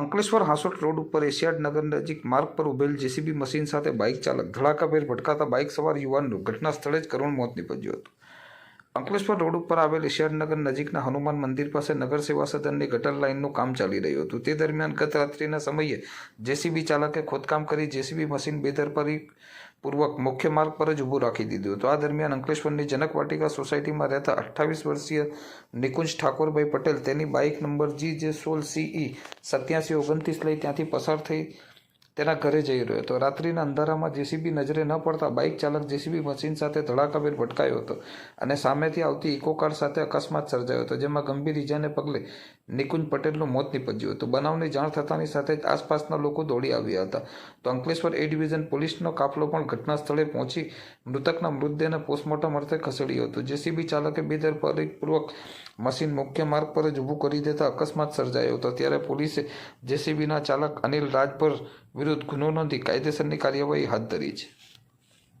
Ankleshwar Hansot road ઉપર એશિયાડ નગર નજીક માર્ગ પર ઉભેલ જેસીબી મશીન સાથે બાઇક ચાલક ધડાકાભેર ભટકાતા બાઇક સવાર યુવાનનું ઘટના સ્થળે જ કરુણ મોત નીપજ્યું હતું. અંકલેશ્વર રોડ ઉપર આવેલ એશિયાડનગર નજીકના હનુમાન મંદિર પાસે નગર સેવા સદનની ગટર લાઇનનું કામ ચાલી રહ્યું હતું. તે દરમિયાન ગત રાત્રિના સમયે જેસીબી ચાલકે ખોદકામ કરી જેસીબી મશીન બેદરપરી પૂર્વક મુખ્ય માર્ગ પર જ ઊભું રાખી દીધું હતું. આ દરમિયાન અંકલેશ્વરની જનક વાટિકા સોસાયટીમાં રહેતા અઠ્ઠાવીસ વર્ષીય નિકુંજ ઠાકોરભાઈ પટેલ તેની બાઇક નંબર જી જે સોળ સીઈ સત્યાસી ઓગણત્રીસ લઈ ત્યાંથી પસાર થઈ તેના ઘરે જઈ રહ્યો હતો. રાત્રિના અંધારામાં જેસીબી નજરે ન પડતા બાઇક ચાલક જેસીબી મશીન સાથે ધડાકાભેર ભટકાયો હતો અને સામેથી આવતી ઇકો કાર સાથે અકસ્માત સર્જાયો હતો, જેમાં ગંભીર ઇજાને પગલે નિકુંજ પટેલનું મોત નીપજ્યું હતું. બનાવની જાણ થતાની સાથે જ આસપાસના લોકો દોડી આવ્યા હતા. તો અંકલેશ્વર એ ડિવિઝન પોલીસનો કાફલો પણ ઘટના સ્થળે પહોંચી મૃતકના મૃતદેહને પોસ્ટમોર્ટમ અર્થે ખસેડ્યું હતું. જેસીબી ચાલકે બેદરકારીપૂર્વક મશીન મુખ્ય માર્ગ પર જ ઊભું કરી દેતા અકસ્માત સર્જાયો હતો. ત્યારે પોલીસે જેસીબીના ચાલક અનિલ રાજભર વિરુદ્ધ ગુનો નોંધી કાયદેસરની કાર્યવાહી હાથ ધરી છે.